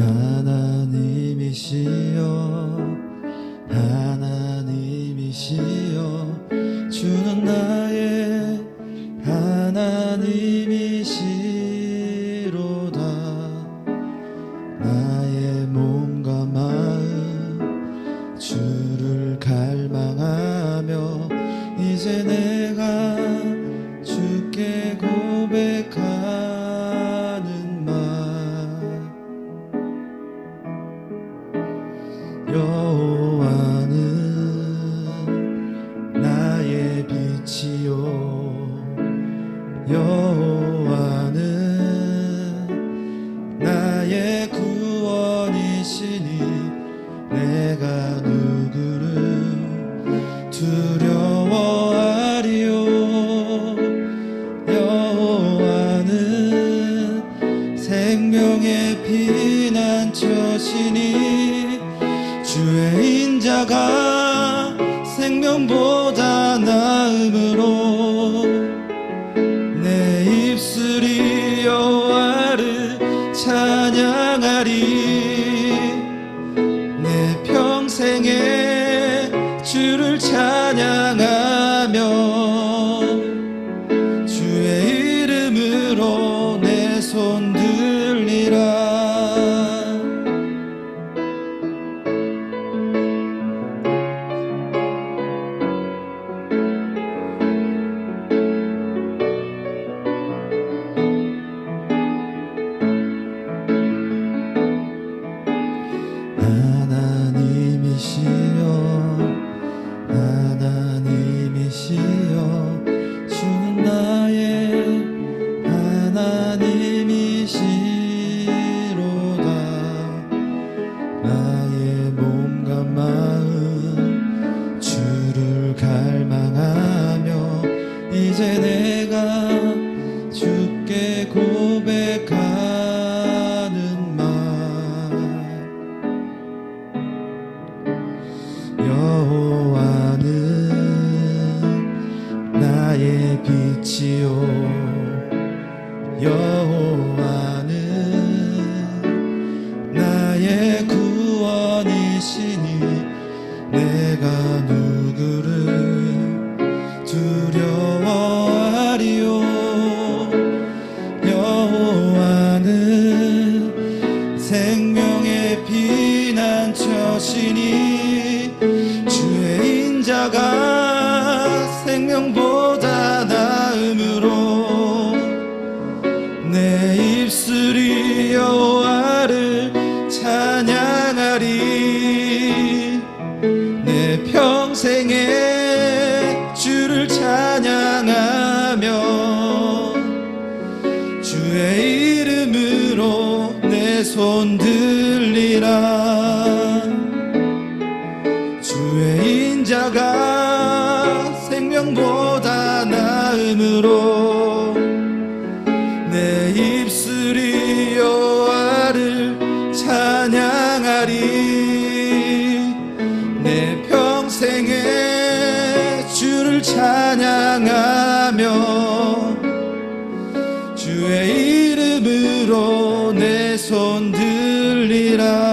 하나님이시여 여호와는 나의 빛이요. 여호와는 나의 구원이시니 내가 누구를 두려워하리요? 여호와는 생명의 피난처시니 인자가 생명보다 나음으로 내 입술이 여호와를 찬양하리. 내 평생에 주를 찬양하며 이제 내가 주께 고백하는 말. 여호와는 나의 빛이요. 여호와는 나의 구원이시니 내가 내 입술이 여호와를 찬양하리. 내 평생에 주를 찬양하며 주의 이름으로 내 손 들리라. 주의 인자가 생명보다 나음으로 여호와를 찬양하리. 내 평생에 주를 찬양하며 주의 이름으로 내 손 들리라